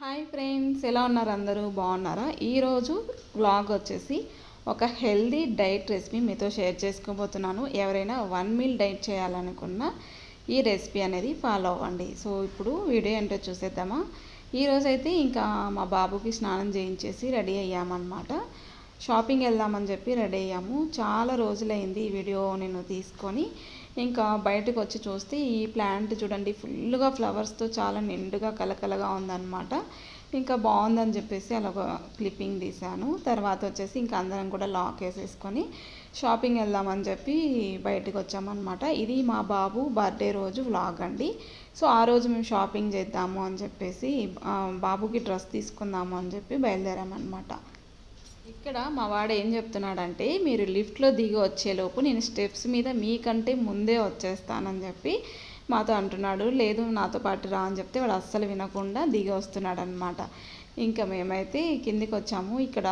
Hi friends ఎలా ఉన్నారు అందరూ? బాగున్నారా? ఈరోజు వ్లాగ్ వచ్చేసి ఒక హెల్దీ డైట్ రెసిపీ మీతో షేర్ చేసుకోబోతున్నాను. ఎవరైనా వన్ మీల్ డైట్ చేయాలనుకున్న ఈ రెసిపీ అనేది ఫాలో అవ్వండి. సో ఇప్పుడు వీడియో ఏంటో చూసేద్దామా? ఈరోజు అయితే ఇంకా మా బాబుకి స్నానం చేయించేసి రెడీ అయ్యామన్నమాట. షాపింగ్ వెళ్దామని చెప్పి రెడీ అయ్యాము. చాలా రోజులైంది ఈ వీడియో నేను తీసుకొని. ఇంకా బయటకు వచ్చి చూస్తే ఈ ప్లాంట్ చూడండి ఫుల్గా ఫ్లవర్స్తో చాలా నిండుగా కలకలగా ఉందన్నమాట. ఇంకా బాగుందని చెప్పేసి అలా ఒక క్లిప్పింగ్ తీశాను. తర్వాత వచ్చేసి ఇంకా అందరం కూడా లాక్ వేసేసుకొని షాపింగ్ వెళ్దామని చెప్పి బయటకు వచ్చామన్నమాట. ఇది మా బాబు బర్త్డే రోజు వ్లాగ్ అండి. సో ఆ రోజు మేము షాపింగ్ చేద్దాము అని చెప్పేసి బాబుకి డ్రెస్ తీసుకుందాము అని చెప్పి బయలుదేరామన్నమాట. ఇక్కడ మా వాడు ఏం చెప్తున్నాడంటే మీరు లిఫ్ట్లో దిగి వచ్చేలోపు నేను స్టెప్స్ మీద మీకంటే ముందే వచ్చేస్తానని చెప్పి మాతో అంటున్నాడు. లేదు నాతో పాటు రా అని చెప్తే వాడు అస్సలు వినకుండా దిగి వస్తున్నాడు అనమాట ఇంకా మేమైతే కిందికి వచ్చాము. ఇక్కడ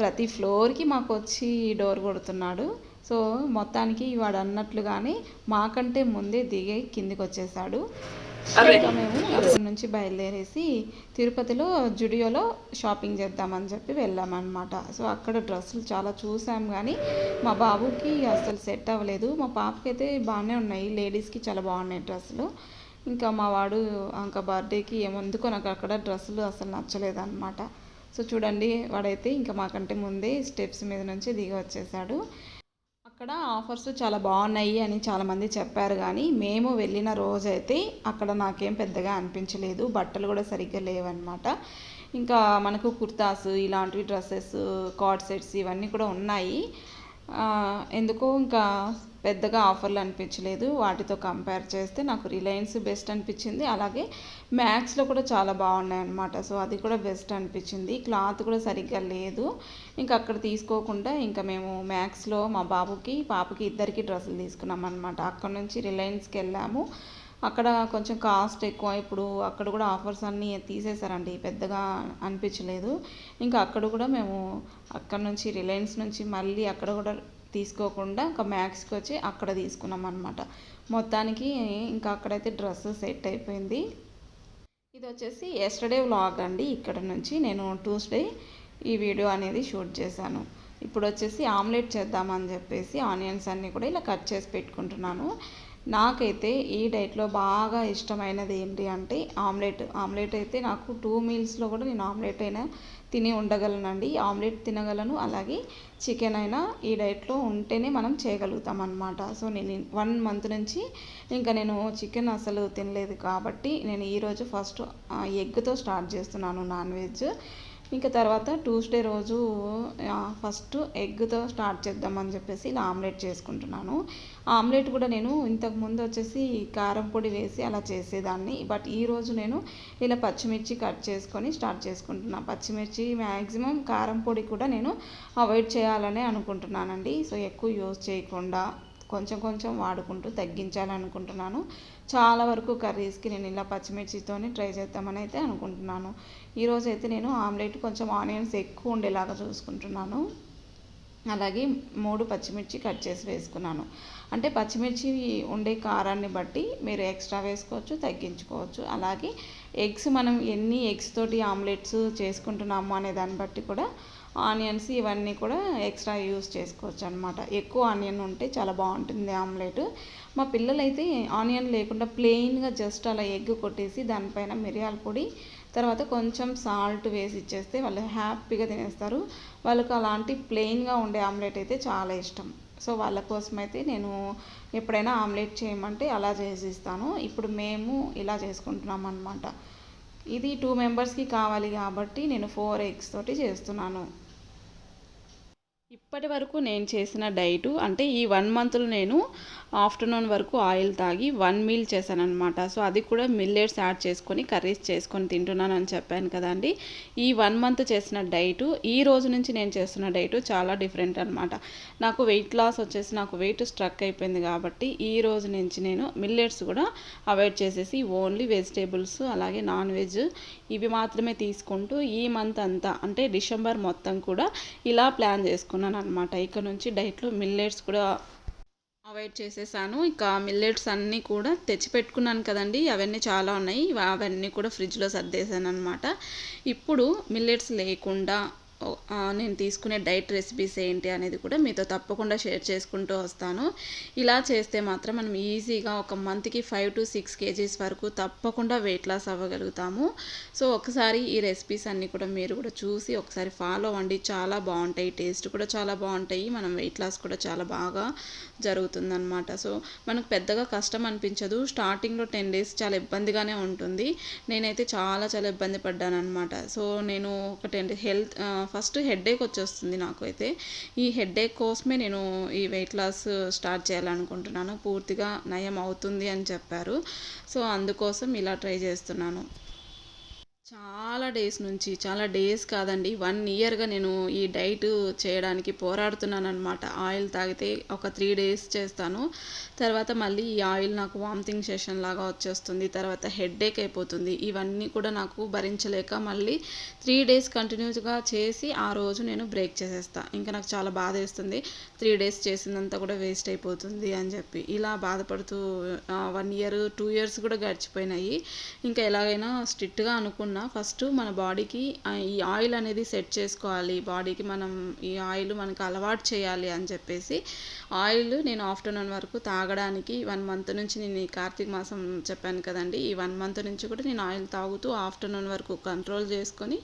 ప్రతి ఫ్లోర్కి మాకు వచ్చి డోర్ కొడుతున్నాడు. సో మొత్తానికి వాడు అన్నట్లుగానే మాకంటే ముందే దిగి కిందికి వచ్చేసాడు. ఇంకా మేము అక్కడి నుంచి బయలుదేరేసి తిరుపతిలో జుడియోలో షాపింగ్ చేద్దామని చెప్పి వెళ్ళామన్నమాట. సో అక్కడ డ్రెస్సులు చాలా చూసాం కానీ మా బాబుకి అసలు సెట్ అవ్వలేదు. మా పాపకి అయితే బాగానే ఉన్నాయి. లేడీస్కి చాలా బాగున్నాయి డ్రెస్సులు. ఇంకా మా వాడు ఇంకా బర్త్డేకి ఏమందుకో నాకు అక్కడ డ్రెస్సులు అసలు నచ్చలేదు అనమాట సో చూడండి వాడైతే ఇంకా మాకంటే ముందే స్టెప్స్ మీద నుంచి దిగి వచ్చేసాడు. అక్కడ ఆఫర్స్ చాలా బాగున్నాయి అని చాలామంది చెప్పారు కానీ మేము వెళ్ళిన రోజైతే అక్కడ నాకేం పెద్దగా అనిపించలేదు. బట్టలు కూడా సరిగ్గా లేవన్నమాట. ఇంకా మనకు కుర్తాస్ ఇలాంటివి డ్రెస్సెస్ కార్డ్ సెట్స్ ఇవన్నీ కూడా ఉన్నాయి. ఎందుకో ఇంకా పెద్దగా ఆఫర్లు అనిపించలేదు. వాటితో కంపేర్ చేస్తే నాకు రిలయన్స్ బెస్ట్ అనిపించింది. అలాగే మ్యాక్స్లో కూడా చాలా బాగున్నాయి అనమాట సో అది కూడా బెస్ట్ అనిపించింది. క్లాత్ కూడా సరిగ్గా లేదు. ఇంకా అక్కడ తీసుకోకుండా ఇంకా మేము మ్యాక్స్లో మా బాబుకి పాపకి ఇద్దరికి డ్రెస్సులు తీసుకున్నాం అనమాట అక్కడ నుంచి రిలయన్స్కి వెళ్ళాము. అక్కడ కొంచెం కాస్ట్ ఎక్కువ. ఇప్పుడు అక్కడ కూడా ఆఫర్స్ అన్నీ తీసేశారండి. పెద్దగా అనిపించలేదు. ఇంకా అక్కడ కూడా మేము అక్కడ నుంచి రిలయన్స్ నుంచి మళ్ళీ అక్కడ కూడా తీసుకోకుండా ఇంకా మ్యాక్స్కి వచ్చి అక్కడ తీసుకున్నాం అనమాట మొత్తానికి ఇంకా అక్కడైతే డ్రెస్ సెట్ అయిపోయింది. ఇది వచ్చేసి ఎస్టర్డే వ్లాగ్ అండి. ఇక్కడ నుంచి నేను ట్యూస్డే ఈ వీడియో అనేది షూట్ చేశాను. ఇప్పుడు వచ్చేసి ఆమ్లెట్ చేద్దామని చెప్పేసి ఆనియన్స్ అన్నీ కూడా ఇలా కట్ చేసి పెట్టుకుంటున్నాను. నాకైతే ఈ డైట్లో బాగా ఇష్టమైనది ఏంటి అంటే ఆమ్లెట్. ఆమ్లెట్ అయితే నాకు టూ మీల్స్లో కూడా నేను ఆమ్లెట్ అయినా తిని ఉండగలనండి. ఆమ్లెట్ తినగలను. అలాగే చికెన్ అయినా ఈ డైట్లో ఉంటేనే మనం చేయగలుగుతాం అనమాట సో నేను వన్ మంత్ నుంచి ఇంకా నేను చికెన్ అసలు తినలేదు కాబట్టి నేను ఈరోజు ఫస్ట్ ఎగ్తో స్టార్ట్ చేస్తున్నాను నాన్ వెజ్. ఇంకా తర్వాత ట్యూస్డే రోజు ఫస్ట్ ఎగ్తో స్టార్ట్ చేద్దామని చెప్పేసి ఇలా ఆమ్లెట్ చేసుకుంటున్నాను. ఆమ్లెట్ కూడా నేను ఇంతకు ముందు వచ్చేసి కారం పొడి వేసి అలా చేసేదాన్ని. బట్ ఈరోజు నేను ఇలా పచ్చిమిర్చి కట్ చేసుకొని స్టార్ట్ చేసుకుంటున్నాను పచ్చిమిర్చి మ్యాక్సిమం కారం పొడి కూడా నేను అవాయిడ్ చేయాలనే అనుకుంటున్నానండి. సో ఎక్కువ యూజ్ చేయకుండా కొంచెం కొంచెం వాడుకుంటూ తగ్గించాలనుకుంటున్నాను. చాలా వరకు కర్రీస్కి నేను ఇలా పచ్చిమిర్చితోనే ట్రై చేద్దామని అయితే అనుకుంటున్నాను. ఈరోజు అయితే నేను ఆమ్లెట్ కొంచెం ఆనియన్స్ ఎక్కువ ఉండేలాగా చూసుకుంటున్నాను. అలాగే మూడు పచ్చిమిర్చి కట్ చేసి వేసుకున్నాను. అంటే పచ్చిమిర్చి ఉండే కారాన్ని బట్టి మీరు ఎక్స్ట్రా వేసుకోవచ్చు తగ్గించుకోవచ్చు. అలాగే ఎగ్స్ మనం ఎన్ని ఎగ్స్ తోటి ఆమ్లెట్స్ చేసుకుంటున్నాము అనే దాన్ని బట్టి కూడా ఆనియన్స్ ఇవన్నీ కూడా ఎక్స్ట్రా యూస్ చేసుకోవచ్చు అనమాట ఎక్కువ ఆనియన్ ఉంటే చాలా బాగుంటుంది ఆమ్లెట్. మా పిల్లలైతే ఆనియన్ లేకుండా ప్లెయిన్గా జస్ట్ అలా ఎగ్ కొట్టేసి దానిపైన మిరియాల పొడి తర్వాత కొంచెం సాల్ట్ వేసి ఇచ్చేస్తే వాళ్ళు హ్యాపీగా తినేస్తారు. వాళ్ళకు అలాంటి ప్లెయిన్గా ఉండే ఆమ్లెట్ అయితే చాలా ఇష్టం. సో వాళ్ళ కోసం అయితే నేను ఎప్పుడైనా ఆమ్లెట్ చేయమంటే అలా చేసి ఇస్తాను ఇప్పుడు మేము ఇలా చేసుకుంటున్నాం అనమాట ఇది టూ మెంబర్స్కి కావాలి కాబట్టి నేను ఫోర్ ఎగ్స్ తోటి చేస్తున్నాను. ఇప్పటి వరకు నేను చేసిన డైటు అంటే ఈ వన్ మంత్లో నేను ఆఫ్టర్నూన్ వరకు ఆయిల్ తాగి వన్ మీల్ చేశాను అనమాట సో అది కూడా మిల్లెట్స్ యాడ్ చేసుకొని కర్రీస్ చేసుకొని తింటున్నాను అని చెప్పాను కదండి. ఈ వన్ మంత్ చేసిన డైటు ఈ రోజు నుంచి నేను చేస్తున్న డైటు చాలా డిఫరెంట్ అనమాట నాకు వెయిట్ లాస్ వచ్చేసి నాకు వెయిట్ స్ట్రక్ అయిపోయింది కాబట్టి ఈ రోజు నుంచి నేను మిల్లెట్స్ కూడా అవాయిడ్ చేసేసి ఓన్లీ వెజిటేబుల్స్ అలాగే నాన్ వెజ్ ఇవి మాత్రమే తీసుకుంటూ ఈ మంత్ అంతా అంటే డిసెంబర్ మొత్తం కూడా ఇలా ప్లాన్ చేసుకున్నాను. అనమాట ఇక నుంచి డైట్లో మిల్లెట్స్ కూడా అవాయిడ్ చేసేసాను. ఇక మిల్లెట్స్ అన్నీ కూడా తెచ్చిపెట్టుకున్నాను కదండి. అవన్నీ చాలా ఉన్నాయి. అవన్నీ కూడా ఫ్రిడ్జ్లో సర్దేశాను అనమాట ఇప్పుడు మిల్లెట్స్ లేకుండా నేను తీసుకునే డైట్ రెసిపీస్ ఏంటి అనేది కూడా మీతో తప్పకుండా షేర్ చేసుకుంటూ వస్తాను. ఇలా చేస్తే మాత్రం మనం ఈజీగా ఒక మంత్కి ఫైవ్ టు సిక్స్ కేజీస్ వరకు తప్పకుండా వెయిట్ లాస్ అవ్వగలుగుతాము. సో ఒకసారి ఈ రెసిపీస్ అన్నీ కూడా మీరు కూడా చూసి ఒకసారి ఫాలో అవ్వండి. చాలా బాగుంటాయి టేస్ట్ కూడా చాలా బాగుంటాయి. మనం వెయిట్ లాస్ కూడా చాలా బాగా జరుగుతుందన్నమాట. సో మనకు పెద్దగా కష్టం అనిపించదు. స్టార్టింగ్లో టెన్ డేస్ చాలా ఇబ్బందిగానే ఉంటుంది. నేనైతే చాలా చాలా ఇబ్బంది పడ్డాను అనమాట సో నేను ఒక టెన్ హెల్త్ ఫస్ట్ హెడ్ఏక్ వచ్చేస్తుంది నాకు అయితే ఈ హెడ్ఏక్ కోసమే నేను ఈ వెయిట్ లాస్ స్టార్ట్ చేయాలనుకుంటున్నాను. పూర్తిగా నయం అవుతుంది అని చెప్పారు. సో అందుకోసం ఇలా ట్రై చేస్తున్నాను. చాలా డేస్ నుంచి చాలా డేస్ కాదండి వన్ ఇయర్గా నేను ఈ డైట్ చేయడానికి పోరాడుతున్నాను అనమాట ఆయిల్ తాగితే ఒక త్రీ డేస్ చేస్తాను. తర్వాత మళ్ళీ ఈ ఆయిల్ నాకు వామిటింగ్ సెషన్ లాగా వచ్చేస్తుంది. తర్వాత హెడ్ఏక్ అయిపోతుంది. ఇవన్నీ కూడా నాకు భరించలేక మళ్ళీ త్రీ డేస్ కంటిన్యూస్గా చేసి ఆ రోజు నేను బ్రేక్ చేసేస్తాను ఇంకా నాకు చాలా బాధ వేస్తుంది. త్రీ డేస్ చేసిందంతా కూడా వేస్ట్ అయిపోతుంది అని చెప్పి. ఇలా బాధపడుతూ వన్ ఇయర్ టూ ఇయర్స్ కూడా గడిచిపోయినాయి. ఇంకా ఎలాగైనా స్ట్రిక్ట్గా అనుకున్నా ఫస్ట్ మన బాడీకి ఈ ఆయిల్ అనేది సెట్ చేసుకోవాలి. బాడీకి మనం ఈ ఆయిల్ మనకు అలవాటు చేయాలి అని చెప్పేసి ఆయిల్ నేను ఆఫ్టర్నూన్ వరకు తాగడానికి వన్ మంత్ నుంచి నేను ఈ కార్తీక మాసం చెప్పాను కదండి. ఈ వన్ మంత్ నుంచి కూడా నేను ఆయిల్ తాగుతూ ఆఫ్టర్నూన్ వరకు కంట్రోల్ చేసుకొని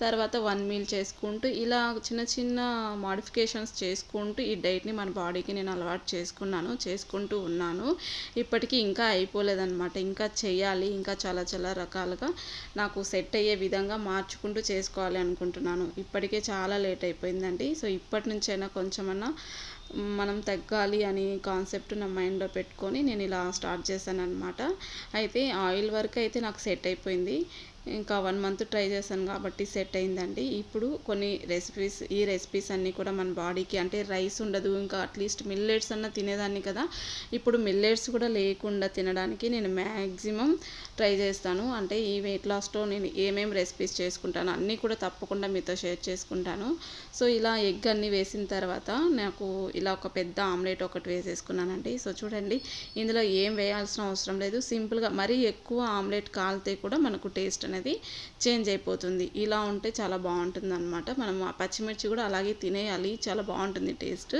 తర్వాత వన్ మీల్ చేసుకుంటూ ఇలా చిన్న చిన్న మాడిఫికేషన్స్ చేసుకుంటూ ఈ డైట్ని మన బాడీకి నేను అలవాటు చేసుకున్నాను చేసుకుంటూ ఉన్నాను. ఇప్పటికీ ఇంకా అయిపోలేదన్నమాట. ఇంకా చేయాలి. ఇంకా చాలా చాలా రకాలుగా నాకు సెట్ సెట్ అయ్యే విధంగా మార్చుకుంటూ చేసుకోవాలి అనుకుంటున్నాను. ఇప్పటికే చాలా లేట్ అయిపోయిందండి. సో ఇప్పటి నుంచైనా కొంచెమన్నా మనం తగ్గాలి అని కాన్సెప్ట్ నా మైండ్లో పెట్టుకొని నేను ఇలా స్టార్ట్ చేశాను అనమాట అయితే ఆయిల్ వర్క్ అయితే నాకు సెట్ అయిపోయింది. ఇంకా వన్ మంత్ ట్రై చేశాను కాబట్టి సెట్ అయిందండి. ఇప్పుడు కొన్ని రెసిపీస్ ఈ రెసిపీస్ అన్నీ కూడా మన బాడీకి అంటే రైస్ ఉండదు ఇంకా అట్లీస్ట్ మిల్లెట్స్ అన్న తినేదాన్ని కదా. ఇప్పుడు మిల్లెట్స్ కూడా లేకుండా తినడానికి నేను మ్యాక్సిమం ట్రై చేస్తాను. అంటే ఈ వెయిట్ లాస్లో నేను ఏమేమి రెసిపీస్ చేసుకుంటాను అన్నీ కూడా తప్పకుండా మీతో షేర్ చేసుకుంటాను. సో ఇలా ఎగ్ అన్నీ వేసిన తర్వాత నాకు ఇలా ఒక పెద్ద ఆమ్లెట్ ఒకటి వేసేసుకున్నానండి. సో చూడండి ఇందులో ఏం వేయాల్సిన అవసరం లేదు. సింపుల్గా మరీ ఎక్కువ ఆమ్లెట్ కాలితే కూడా మనకు టేస్ట్ అనేది చేంజ్ అయిపోతుంది. ఇలా ఉంటే చాలా బాగుంటుంది అనమాట మనం ఆ పచ్చిమిర్చి కూడా అలాగే తినేయాలి. చాలా బాగుంటుంది టేస్ట్.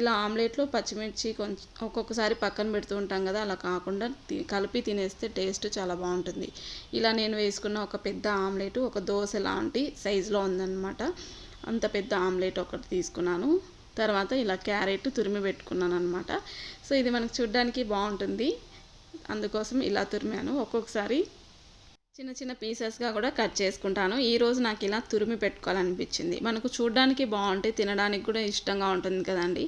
ఇలా ఆమ్లెట్లో పచ్చిమిర్చి కొంచెం ఒక్కొక్కసారి పక్కన పెడుతూ ఉంటాం కదా అలా కాకుండా కలిపి తినేస్తే టేస్ట్ చాలా బాగుంటుంది. ఇలా నేను వేసుకున్న ఒక పెద్ద ఆమ్లెట్ ఒక దోశ లాంటి సైజులో ఉందన్నమాట. అంత పెద్ద ఆమ్లెట్ ఒకటి తీసుకున్నాను. తర్వాత ఇలా క్యారెట్ తురిమి పెట్టుకున్నాను అనమాట సో ఇది మనకు చూడ్డానికి బాగుంటుంది. అందుకోసం ఇలా తురిమాను. ఒక్కొక్కసారి చిన్న చిన్న పీసెస్గా కూడా కట్ చేసుకుంటాను. ఈరోజు నాకు ఇలా తురిమి పెట్టుకోవాలనిపించింది. మనకు చూడడానికి బాగుంటే తినడానికి కూడా ఇష్టంగా ఉంటుంది కదండి.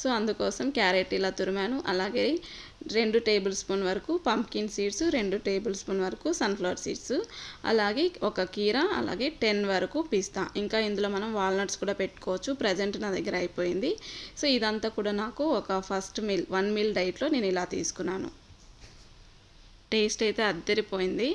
సో అందుకోసం క్యారెట్ ఇలా తురిమాను. అలాగే రెండు టేబుల్ స్పూన్ వరకు పంప్కిన్ సీడ్స్ రెండు టేబుల్ స్పూన్ వరకు సన్ఫ్లవర్ సీడ్స్ అలాగే ఒక కీర అలాగే టెన్ వరకు పిస్తా. ఇంకా ఇందులో మనం వాల్నట్స్ కూడా పెట్టుకోవచ్చు. ప్రజెంట్ నా దగ్గర అయిపోయింది. సో ఇదంతా కూడా నాకు ఒక ఫస్ట్ మీల్ వన్ మీల్ డైట్లో నేను ఇలా తీసుకున్నాను. టేస్ట్ అయితే అద్దరిపోయింది.